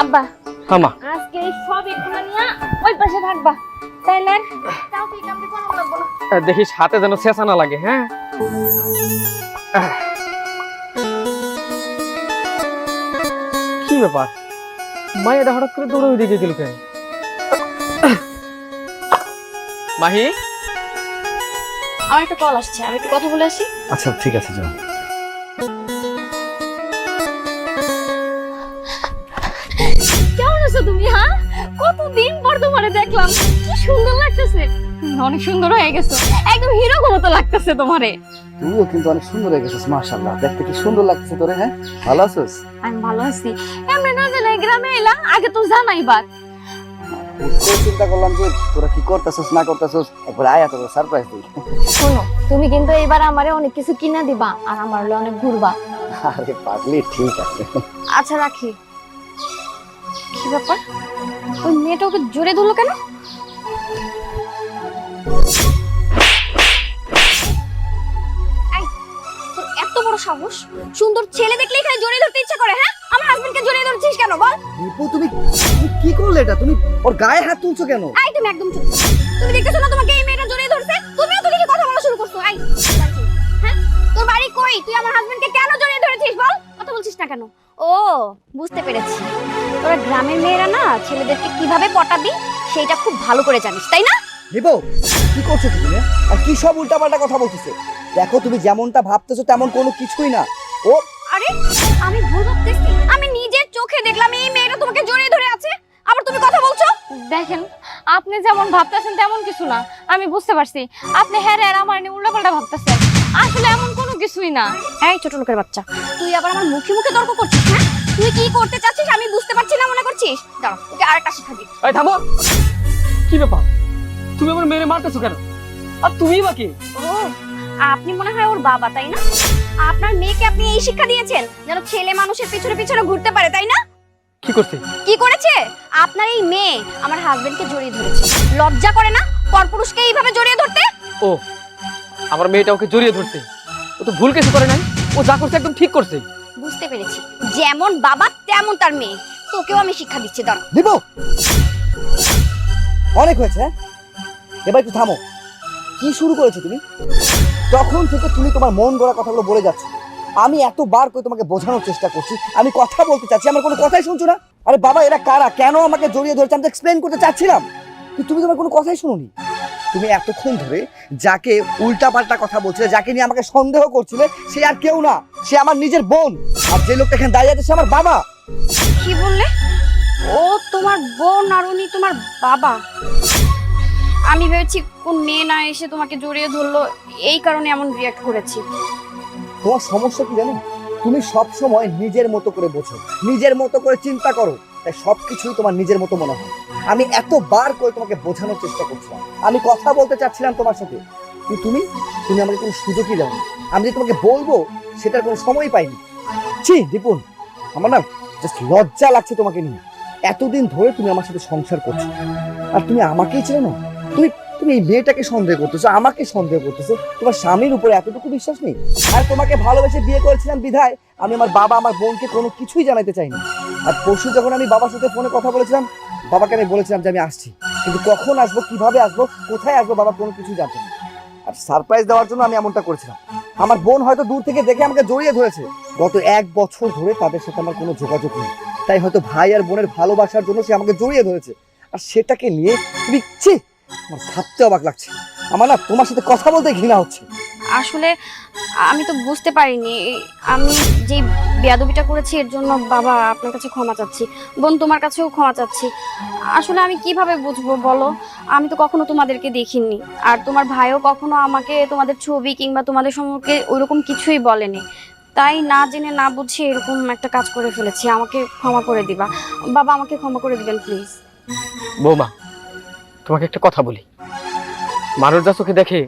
আব্বা। হ্যাঁ মা আজকে এই সব এগুলো নিয়ে ওই পাশে থাকবা। তাইলে তাও লাগবো না। দেখিস হাতে যেন চেঁচা না লাগে হ্যাঁ? কি ব্যাপার? মায়েরা হঠাৎ করে দৌড়ে ওইদিকে গেল কেন? মাহি? আমার একটা কল আসছে আমি একটু কথা বলে আসি। আচ্ছা ঠিক আছে যাও। তুমি হ্যাঁ? কতদিন পর তোমারে দেখলাম। কি সুন্দর লাগতেছে। অনেক সুন্দর হয়ে গেছো। একদম হিরো মতো লাগতেছে তোমারে। তুমিও কিন্তু অনেক সুন্দর হয়ে গেছিস মাশাআল্লাহ। দেখতে কি সুন্দর লাগছে তোরে হ্যাঁ? ভালো আছিস? আমি ভালো আছি। এমনি না জানে গ্রামে এলা আগে তো চিন্তা করলাম যে তোরা কি করতেছিস না করতেছিস একবার আয়া তোর সারপ্রাইজ দিই। শোনো তুমি কিন্তু এবার আমারে অনেক কিছু কিনা দিবা আর আমার অনেক ঘুরবা। আরে পাগলি ঠিক আছে। আচ্ছা রাখি। কি ব্যাপার? ওই মেয়েটা ওকে জোরে ধরলো কেন? এত বড় সাহস? সুন্দর ছেলে দেখলে এখানে জড়িয়ে ধরতে ইচ্ছা করে হ্যাঁ? আমার হাজবেন্ডকে জড়িয়ে ধরছিস কেন বল? তুমি তুমি কি করলে এটা? তুমি ওর গায়ে হাত তুলছো কেন? তুমি একদম চুপ। তুমি দেখতেছো না তোমাকে এই মেয়েটা ধরছে? তুমিও তো দেখি কথা বলা শুরু করছ। হ্যাঁ? তোর বাড়ি কই? তুই আমার হাজবেন্ডকে কেন জড়িয়ে ধরেছিস বল? কেন? ও বুঝতে পেরেছি। তোরা গ্রামের মেয়েরা না ছেলেদেরকে কীভাবে পটাবি সেটা খুব ভালো করে জানিস তাই না? দীপু কি করছ তুমি আর কি সব উল্টাপাল্টা কথা বলতেছে? দেখো তুমি যেমনটা ভাবতেছো তেমন কোনো কিছুই না। ও আরে আমি ভুল ভাবতেছি। আমি নিজের চোখে দেখলাম এই মেয়েটা তোমাকে জড়িয়ে ধরে আছে। আবার তুমি কথা বলছো? দেখেন আপনি যেমন ভাবতেছেন তেমন কিছু না। আমি বুঝতে পারছি। আপনি হ্যাঁ রে আমার নিয়ে উল্টাপাল্টা ভাবতেছেন। আসলে এমন কিছুই না। এই ছোট লোকের বাচ্চা। তুই আবার আমার মুখে মুখে তর্ক করছিস হ্যাঁ? তুই কি করতে চাচ্ছিস আমি বুঝতে পারছি না মনে করছিস? দাঁড়া তোকে আরেকটা শিক্ষা দিই এই থামো! কি ব্যাপার? তুমি আমার মেরে মারতেছো কেন? আর তুমি বা কি? ও আপনি মনে হয় ওর বাবা তাই না? আপনার মেয়েকে আপনি এই শিক্ষা দিয়েছেন যেন ছেলে মানুষের পিছনে পিছনে ঘুরতে পারে তাই না? কি করছে? কি করেছে? আপনার এই মেয়ে আমার হাজবেন্ডকে জড়িয়ে ধরেছে। লজ্জা করে না? পরপুরুষকে এইভাবে জড়িয়ে ধরতে? ও আমার মেয়েটা ওকে জড়িয়ে ধরছে। ও তো ভুল কিছু করে নাই। ও যা করছে একদম ঠিক করছে। বুঝতে পেরেছি। যেমন বাবা তেমন তার মেয়ে। তোকেও আমি শিক্ষা দিচ্ছি দাঁড়া। দীপু! অনেক হয়েছে হ্যাঁ? এবার একটু থামো। কি শুরু করেছ তুমি? তখন থেকে তুমি তোমার মন গড়া কথাগুলো বলে যাচ্ছ। আমি এতবার করে তোমাকে বোঝানোর চেষ্টা করছি। আমি কথা বলতে চাচ্ছি আমার কোনো কথাই শুনছো না। আরে বাবা এরা কারা? কেন আমাকে জড়িয়ে ধরেছে? আমি তো এক্সপ্লেন করতে চাচ্ছিলাম। কিন্তু তুমি তোমার কোনো কথাই শুনোনি। তুমি এতক্ষণ ধরে যাকে উল্টাপাল্টা কথা বলছিলে যাকে নিয়ে আমাকে সন্দেহ করছিলে সে আর কেউ না। সে আমার নিজের বোন। আর যে লোকটা এখানে দাঁড়িয়ে আছে সে আমার বাবা। কি বললে? ও তোমার বোন আর উনি তোমার বাবা। আমি ভেবেছি কোন মেয়ে না এসে তোমাকে জড়িয়ে ধরলো এই কারণে এমন রিয়াক্ট করেছি। তোমার সমস্যা কি জানো? তুমি সব সময় নিজের মতো করে বোঝো। নিজের মতো করে চিন্তা করো। তাই সব কিছুই তোমার নিজের মতো মনে হয়। আমি এতবার করে তোমাকে বোঝানোর চেষ্টা করছিলাম। আমি কথা বলতে চাচ্ছিলাম তোমার সাথে, কিন্তু তুমি তুমি আমাকে কোনো সুযোগই দাও আমি যে তোমাকে বলব, সেটার কোনো সময় পাইনি। ছি দীপুন আমার না জাস্ট লজ্জা লাগছে তোমাকে নিয়ে। এতদিন ধরে তুমি আমার সাথে সংসার করছ। আর তুমি আমাকেই চেনো না। তুমি তুমি এই মেয়েটাকে সন্দেহ করতেছো, আমাকে সন্দেহ করতেছো, তোমার স্বামীর উপরে এতটুকু বিশ্বাস নেই? আর তোমাকে ভালোবেসে বিয়ে করেছিলাম বিধায় আমি আমার বাবা, আমার বোনকে কোনো কিছুই জানাতে চাইনি। আর পরশু যখন আমি বাবার সাথে ফোনে কথা বলেছিলাম, বাবাকে আমি বলেছিলাম যে আমি আসছি। কিন্তু কখন আসব, কীভাবে আসব, কোথায় আসব, বাবা কোনো কিছু জানতো না আর সারপ্রাইজ দেওয়ার জন্য আমি এমনটা করেছিলাম। আমার বোন হয়তো দূর থেকে দেখে আমাকে জড়িয়ে ধরেছে। গত এক বছর ধরে তাদের সাথে আমার কোনো যোগাযোগ নেই। তাই হয়তো ভাই আর বোনের ভালোবাসার জন্য সে আমাকে জড়িয়ে ধরেছে। আর সেটাকে নিয়ে তুমি আমার ভাবতে অবাক লাগছে। আমার না তোমার সাথে কথা বলতে ঘৃণা হচ্ছে। আসলে আমি তো বুঝতে পারিনি। আমি যে বেয়াদবিটা করেছি এর জন্য বাবা আপনার কাছে ক্ষমা চাচ্ছি। বোন তোমার কাছেও ক্ষমা চাচ্ছি। আসলে আমি কীভাবে বুঝব বলো? আমি তো কখনো তোমাদেরকে দেখিনি। আর তোমার ভাইও কখনো আমাকে তোমাদের ছবি কিংবা তোমাদের সম্পর্কে ওইরকম কিছুই বলেনি। তাই না জেনে না বুঝে এরকম একটা কাজ করে ফেলেছি। আমাকে ক্ষমা করে দিবা। বাবা আমাকে ক্ষমা করে দিবেন প্লিজ। বৌমা তোমাকে একটা কথা বলি। মানুষ যা চোখে দেখে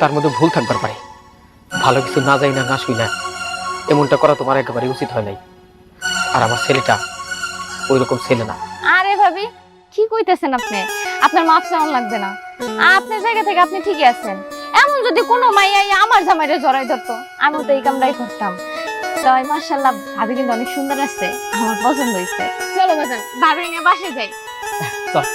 তার মধ্যে ভুল থাকবার পারে। ভালো কিছু না যাই না না শুই না এমনটা করা তোমার একেবারে উচিত হয় নাই। আর আমার ছেলেটা ওই রকম ছেলে না। আরে ভাবি কি কইতেছেন আপনি? আপনার মাপ চাওয়ান লাগবে না। আপনার জায়গা থেকে আপনি ঠিকই আছেন। এমন যদি কোনো মাইয়াই আমার জামাইরে জড়াই ধরতো আমিও তো এই কামটাই করতাম। তাই মার্শাল্লাহ ভাবি কিন্তু অনেক সুন্দর আছে আমার পছন্দ হয়েছে চলো চলো বাজান ভাবি নিয়ে বাসে যাই। চল।